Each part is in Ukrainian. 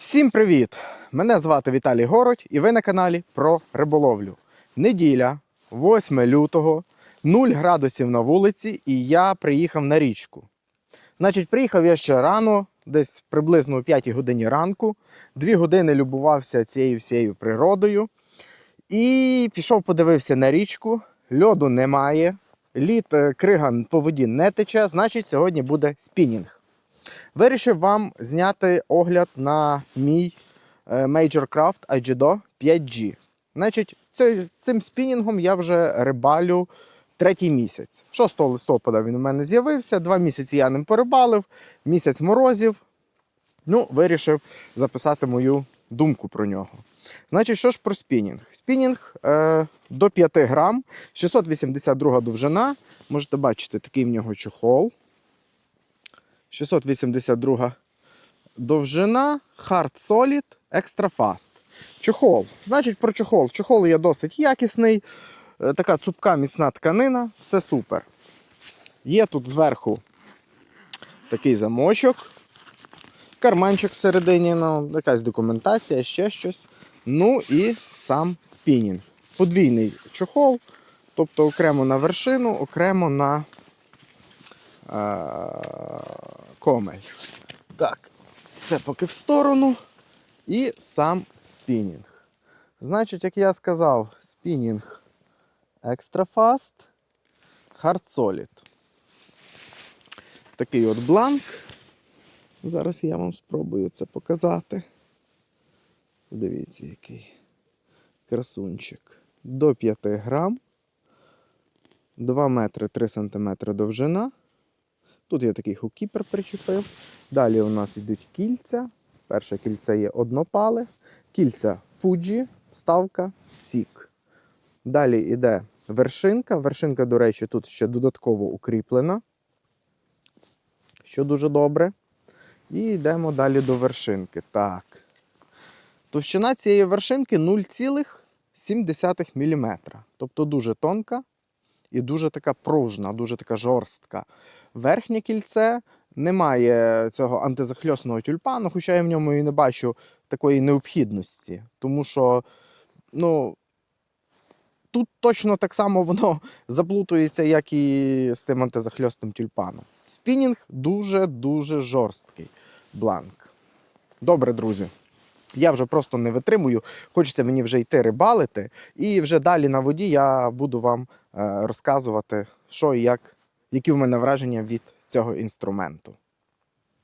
Всім привіт! Мене звати Віталій Городь і ви на каналі про риболовлю. Неділя, 8 лютого, 0 градусів на вулиці, і я приїхав на річку. Значить, приїхав я ще рано, десь приблизно о 5 годині ранку. Дві години любувався цією всією природою. І пішов, подивився на річку. Льоду немає. Лід е, криган по воді не тече, значить, сьогодні буде спінінг. Вирішив вам зняти огляд на мій е, Major Craft Aikido 5G. Значить, з цим спінінгом я вже рибалю третій місяць. 6 листопада він у мене з'явився. Два місяці я ним порибалив, місяць морозів. Ну, вирішив записати мою думку про нього. Значить, що ж про спінінг? Спінінг е, до 5 грам, 682 довжина. Можете бачити, такий в нього чохол. 682 довжина, Hard Solid, Extra Fast. Чохол. Значить, про чохол. Чохол є досить якісний, е, така цупка міцна тканина, все супер. Є тут зверху такий замочок, карманчик всередині, ну, якась документація, ще щось. Ну і сам спінінг. Подвійний чохол, тобто окремо на вершину, окремо на е, комель. Так, це поки в сторону. І сам спінінг. Значить, як я сказав, спінінг Extra Fast, Hard Solid. Такий от бланк. Зараз я вам спробую це показати. Дивіться, який красунчик. До 5 грам. 2 метри 3 сантиметри довжина. Тут я такий хукіпер причепив. Далі у нас йдуть кільця. Перше кільце є однопале, кільця Fuji, вставка Сік. Далі йде вершинка. Вершинка, до речі, тут ще додатково укріплена, що дуже добре. І йдемо далі до вершинки. Так. Товщина цієї вершинки 0,7 мм. Тобто дуже тонка і дуже така пружна, дуже така жорстка. Верхнє кільце немає цього антизахльосного тюльпану, хоча я в ньому і не бачу такої необхідності. Тому що, ну, тут точно так само воно заплутується, як і з тим антизахльосним тюльпаном. Спінінг дуже-дуже жорсткий бланк. Добре, друзі. Я вже просто не витримую. Хочеться мені вже йти рибалити. І вже далі на воді я буду вам е, розказувати, що і як, які в мене враження від цього інструменту.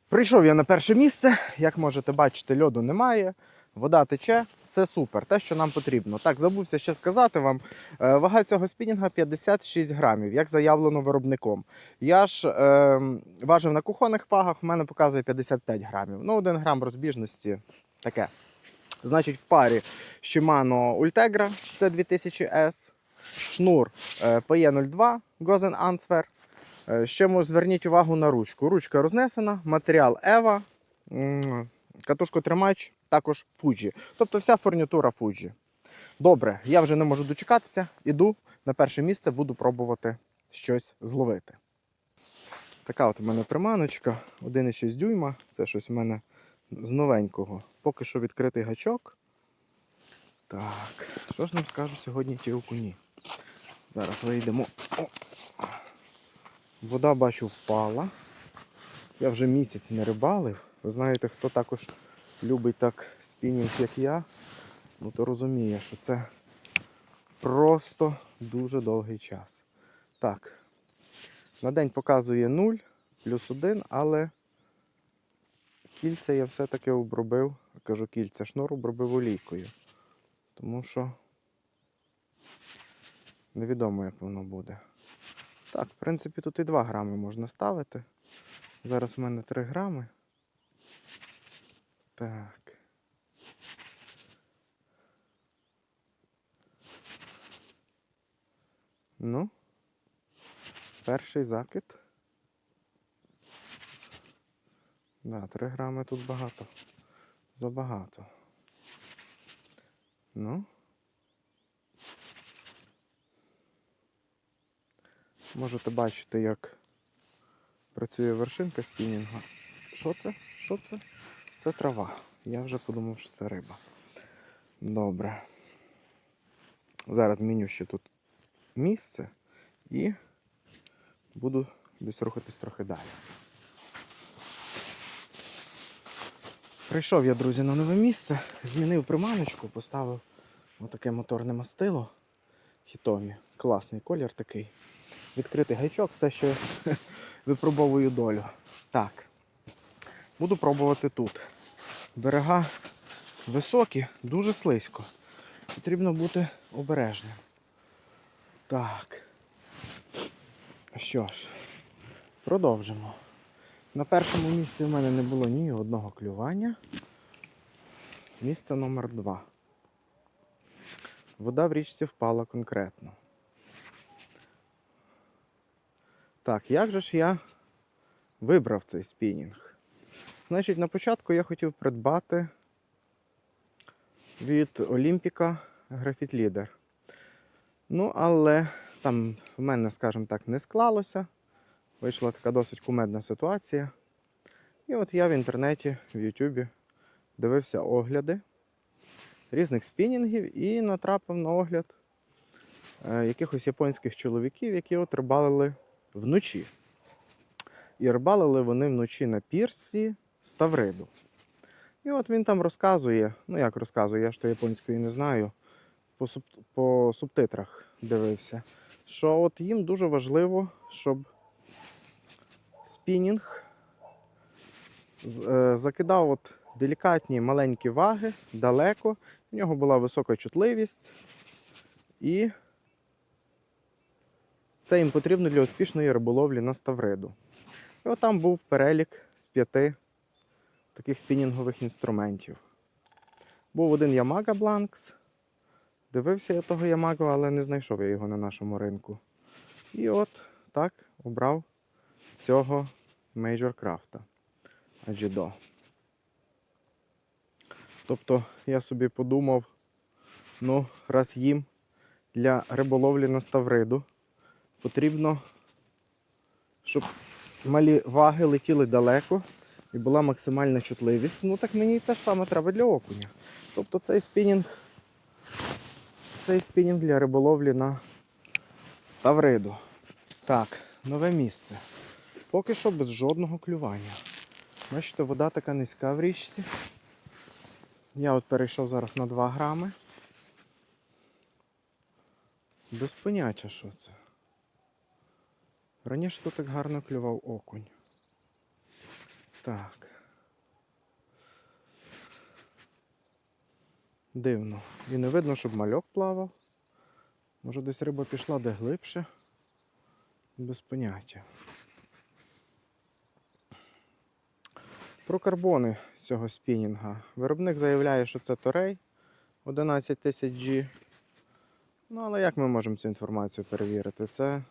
Прийшов я на перше місце. Як можете бачити, льоду немає, вода тече, все супер, те, що нам потрібно. Так, забувся ще сказати вам, е, вага цього спінінга 56 грамів, як заявлено виробником. Я ж е, важив на кухонних вагах, в мене показує 55 грамів. Ну, 1 грам розбіжності таке. Значить, в парі Shimano Ultegra це 2000S, шнур е, PE02 Gozen Answer. Е, Ще може зверніть увагу на ручку. Ручка рознесена, матеріал Eva, м, катушкотримач також Fuji. Тобто вся фурнітура Fuji. Добре, я вже не можу дочекатися. Іду на перше місце, буду пробувати щось зловити. Така от у мене приманочка, 1,6 дюйма. Це щось у мене з новенького. Поки що відкритий гачок. Так, що ж нам скажуть сьогодні ті окуні? Зараз вийдемо. О! Вода бачу впала. Я вже місяць не рибалив. Ви знаєте, хто також любить так спінінг, як я, ну то розуміє, що це просто дуже довгий час. Так, на день показує 0, плюс 1, але кільця я все-таки обробив, кажу кільця, шнур обробив олійкою. Тому що невідомо, як воно буде. Так, в принципі, тут і 2 грами можна ставити. Зараз в мене 3 грами. Так. Ну, перший закид. Да, 3 грами тут багато. Забагато. Ну. Можете бачити, як працює вершинка спінінга. Що це? Що це? Це трава. я вже подумав, що це риба. Добре. Зараз зміню ще тут місце і буду десь рухатись трохи далі. Прийшов я, друзі, на нове місце, змінив приманочку, поставив отаке моторне мастило хітомі. Класний колір такий. Відкритий гайчок, все ще випробовую долю. Так. Буду пробувати тут. Берега високі, дуже слизько. Потрібно бути обережним. Так. Що ж, продовжимо. На першому місці в мене не було ні одного клювання. Місце номер два. Вода в річці впала конкретно. Так, як же ж я вибрав цей спінінг? Значить, на початку я хотів придбати від Олімпіка Графіт Лідер. Ну, але там в мене, скажімо так, не склалося. Вийшла така досить кумедна ситуація. І от я в інтернеті, в Ютубі дивився огляди різних спінінгів і натрапив на огляд е, якихось японських чоловіків, які от рибалили вночі. І рибалили вони вночі на пірсі Ставриду. І от він там розказує, ну як розказує, я ж то японської не знаю, по, суб, по субтитрах дивився, що от їм дуже важливо, щоб спінінг е, закидав от делікатні маленькі ваги далеко. В нього була висока чутливість, і це їм потрібно для успішної риболовлі на ставриду. І от там був перелік з п'яти таких спінінгових інструментів. Був один Yamaha Blanks. Дивився я того Yamaha, але не знайшов я його на нашому ринку. І от так обрав цього Craft Ajido. Тобто я собі подумав, ну, раз їм для риболовлі на ставриду потрібно, щоб малі ваги летіли далеко і була максимальна чутливість. Ну так мені те ж саме треба для окуня. Тобто цей спінінг, цей спінінг для риболовлі на ставриду. Так, нове місце. Поки що без жодного клювання. Бачите, вода така низька в річці. Я от перейшов зараз на 2 грами. Без поняття, що це. Раніше тут так гарно клював окунь. Так. Дивно. І не видно, щоб мальок плавав. Може десь риба пішла де глибше. Без поняття. Про карбони цього спінінга. Виробник заявляє, що це Торей 11 тисяч G. Ну, але як ми можемо цю інформацію перевірити? Це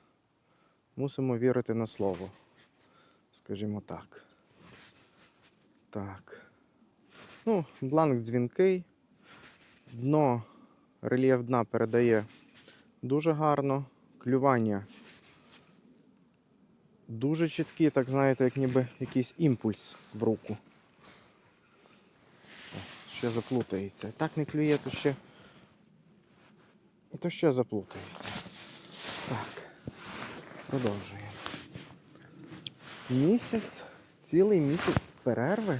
мусимо вірити на слово. Скажімо так. Так. Ну, бланк дзвінкий. Дно, рельєф дна передає дуже гарно. Клювання дуже чіткі, так знаєте, як ніби якийсь імпульс в руку. Ще заплутається. Так не клює, то ще. То ще заплутається. Так. Продовжуємо. Місяць, цілий місяць перерви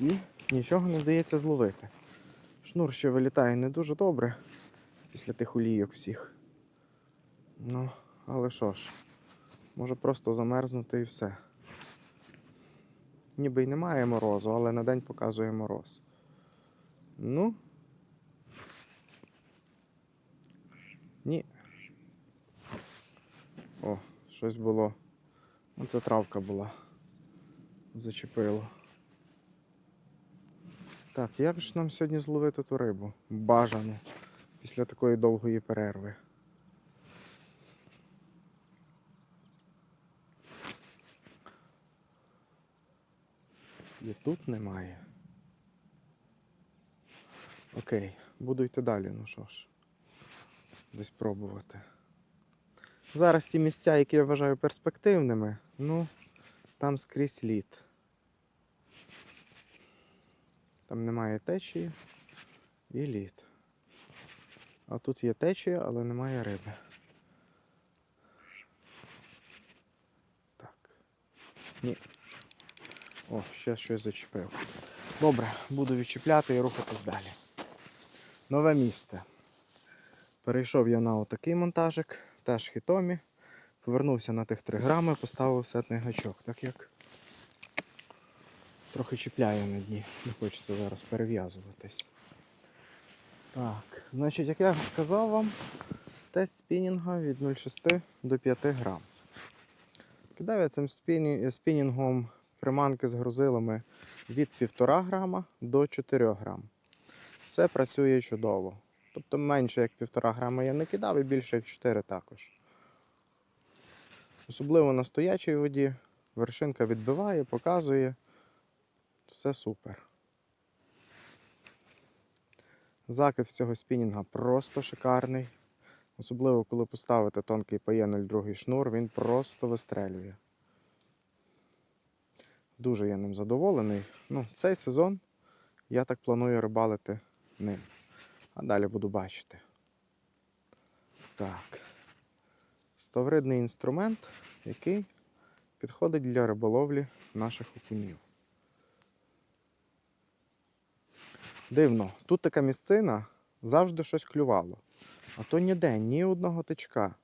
і нічого не вдається зловити. Шнур ще вилітає не дуже добре після тих олійок всіх. Ну, але що ж, може просто замерзнути і все. Ніби й немає морозу, але на день показує мороз. Ну. Ні. О, щось було. Оце травка була. Зачепило. Так, як ж нам сьогодні зловити ту рибу? Бажано. Після такої довгої перерви. І тут немає. Окей, буду йти далі, ну що ж. Десь пробувати. Зараз ті місця, які я вважаю перспективними, ну, там скрізь лід. Там немає течії і лід. А тут є течія, але немає риби. Так. Ні. О, ще щось зачепив. Добре, буду відчіпляти і рухатись далі. Нове місце. Перейшов я на отакий монтажик, теж хітомі. Повернувся на тих 3 грами, поставив сетний гачок, так як трохи чіпляє на дні. Не хочеться зараз перев'язуватись. Так, значить, як я казав вам, тест спінінга від 0,6 до 5 грам. Кидав я цим спіні- спінінгом приманки з грузилами від 1,5 грама до 4 грам. Все працює чудово. Тобто менше як 1,5 грама я не кидав і більше як 4 також. Особливо на стоячій воді. Вершинка відбиває, показує. Все супер. Закид в цього спінінга просто шикарний. Особливо, коли поставити тонкий PE02 шнур, він просто вистрелює. Дуже я ним задоволений. Ну, цей сезон я так планую рибалити ним. А далі буду бачити. Так. Ставридний інструмент, який підходить для риболовлі наших окунів. Дивно, тут така місцина завжди щось клювало. А то ніде, ні одного тичка.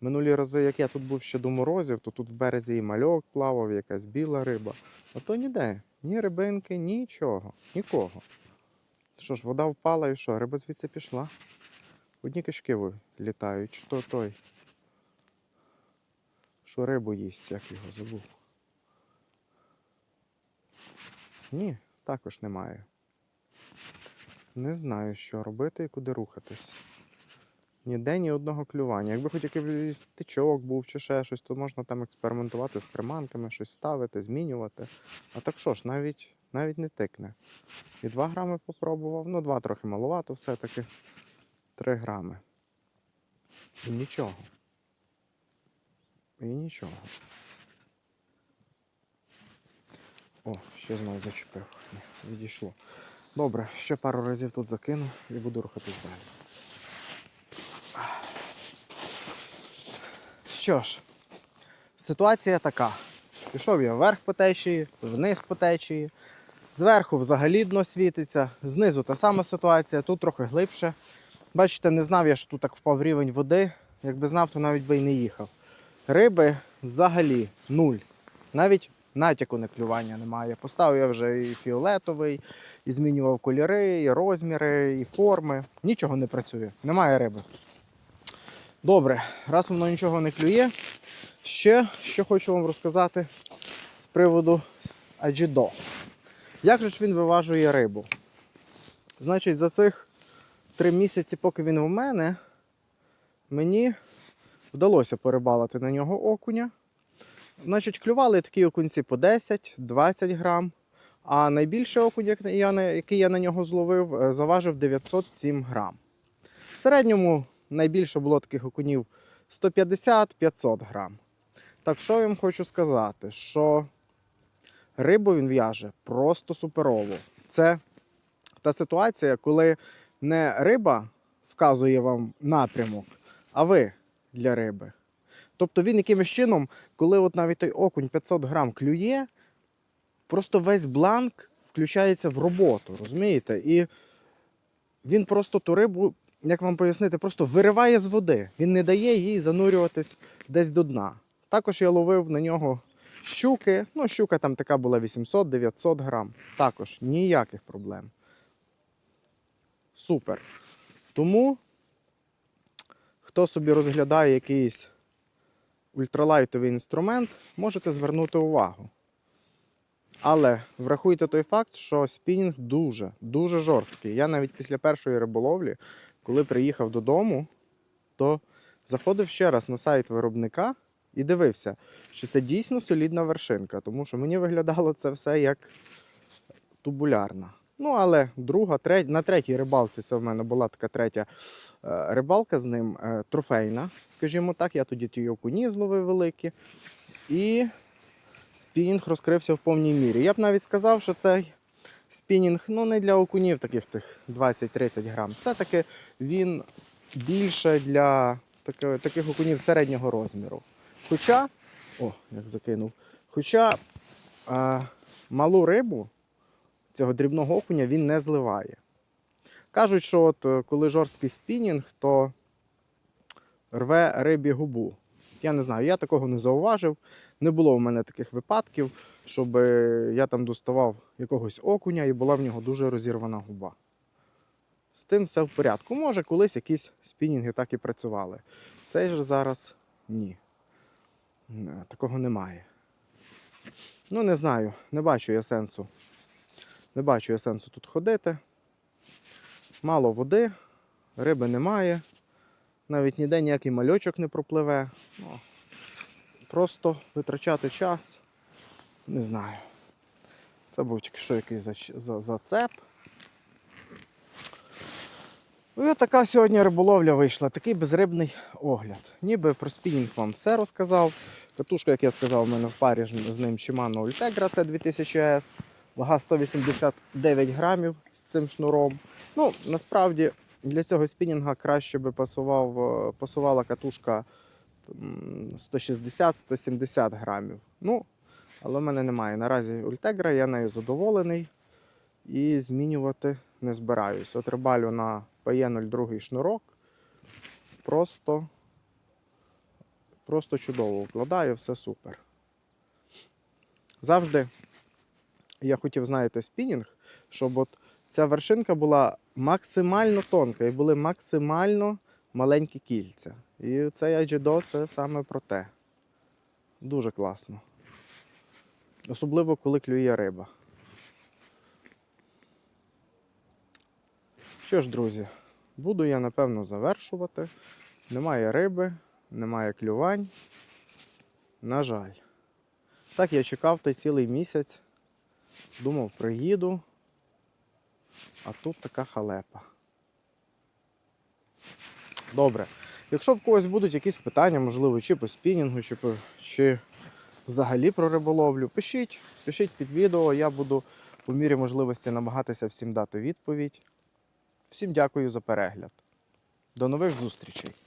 Минулі рази, як я тут був ще до морозів, то тут в березі і мальок плавав, якась біла риба. А то ніде, ні рибинки, нічого, нікого. Що ж, вода впала і що, риба звідси пішла? Одні кишки літають, чи то той. Що рибу їсть, як його забув. Ні, також немає. Не знаю, що робити і куди рухатись. Ніде ні одного клювання. Якби хоч якийсь тичок був чи ще щось, то можна там експериментувати з приманками, щось ставити, змінювати. А так що ж, навіть, навіть не тикне. І 2 грами попробував. Ну, 2 трохи маловато, все-таки 3 грами. І нічого. І нічого. О, ще знову зачепив. Відійшло. Добре, ще пару разів тут закину і буду рухатись далі. Що ж, ситуація така. Пішов я вверх по течії, вниз по течії. Зверху взагалі дно світиться, знизу та сама ситуація, тут трохи глибше. Бачите, не знав я, що тут так впав рівень води. Якби знав, то навіть би й не їхав. Риби взагалі нуль. Навіть натяку на клювання немає. Поставив я вже і фіолетовий, і змінював кольори, і розміри, і форми. Нічого не працює, немає риби. Добре, раз воно нічого не клює. Ще що хочу вам розказати з приводу аджідо. Як же ж він виважує рибу? Значить, за цих три місяці, поки він у мене, мені вдалося порибалити на нього окуня. Значить, клювали такі окунці по 10-20 грам. А найбільший окунь, який я на нього зловив, е, заважив 907 грам. В середньому найбільше було таких окунів 150-500 грам. Так що я вам хочу сказати, що рибу він в'яже просто суперово. Це та ситуація, коли не риба вказує вам напрямок, а ви для риби. Тобто він якимось чином, коли от навіть той окунь 500 грам клює, просто весь бланк включається в роботу, розумієте? І він просто ту рибу, як вам пояснити, просто вириває з води. Він не дає їй занурюватись десь до дна. Також я ловив на нього щуки. Ну, щука там така була 800-900 грам. Також ніяких проблем. Супер. Тому, хто собі розглядає якийсь ультралайтовий інструмент, можете звернути увагу. Але врахуйте той факт, що спінінг дуже, дуже жорсткий. Я навіть після першої риболовлі, коли приїхав додому, то заходив ще раз на сайт виробника і дивився, що це дійсно солідна вершинка, тому що мені виглядало це все як тубулярна. Ну, але друга, третя, на третій рибалці це в мене була така третя е, рибалка з ним е, трофейна, скажімо так. Я тоді ті окуні зловив великі. І спінінг розкрився в повній мірі. Я б навіть сказав, що цей спінінг, ну не для окунів таких тих 20-30 грам. Все-таки він більше для таких, окунів середнього розміру. Хоча, о, як закинув. Хоча а, малу рибу цього дрібного окуня він не зливає. Кажуть, що от е, коли жорсткий спінінг, то рве рибі губу. Я не знаю, я такого не зауважив. Не було у мене таких випадків, щоб е, я там доставав якогось окуня і була в нього дуже розірвана губа. З тим все в порядку. Може, колись якісь спінінги так і працювали. Цей же зараз ні. Такого немає. Ну, не знаю, не бачу я сенсу. Не бачу я сенсу тут ходити. Мало води, риби немає. Навіть ніде ніякий мальочок не пропливе. Ну, просто витрачати час. Не знаю. Це був тільки що якийсь зацеп. Ну, І така сьогодні риболовля вийшла, такий безрибний огляд. Ніби про спінінг вам все розказав. Катушка, як я сказав, у мене в парі з ним Shimano Ultegra це 2000S. Вага 189 грамів з цим шнуром. Ну, насправді для цього спінінга краще би пасував, е, пасувала катушка 160-170 грамів. Ну, але в мене немає. Наразі Ultegra, я нею задоволений і змінювати не збираюсь. От рибалю на PE02 шнурок. Просто, просто чудово вкладаю, все супер. Завжди я хотів, знаєте, спінінг, щоб от ця вершинка була максимально тонка і були максимально маленькі кільця. І цей Аджідо це саме про те. Дуже класно. Особливо, коли клює риба. Що ж, друзі, буду я напевно завершувати. Немає риби, немає клювань. На жаль. Так я чекав той цілий місяць. Думав, приїду. А тут така халепа. Добре. Якщо в когось будуть якісь питання, можливо, чи по спінінгу, чи, по, чи взагалі про риболовлю, пишіть, пишіть під відео, я буду у мірі можливості намагатися всім дати відповідь. Всім дякую за перегляд. До нових зустрічей!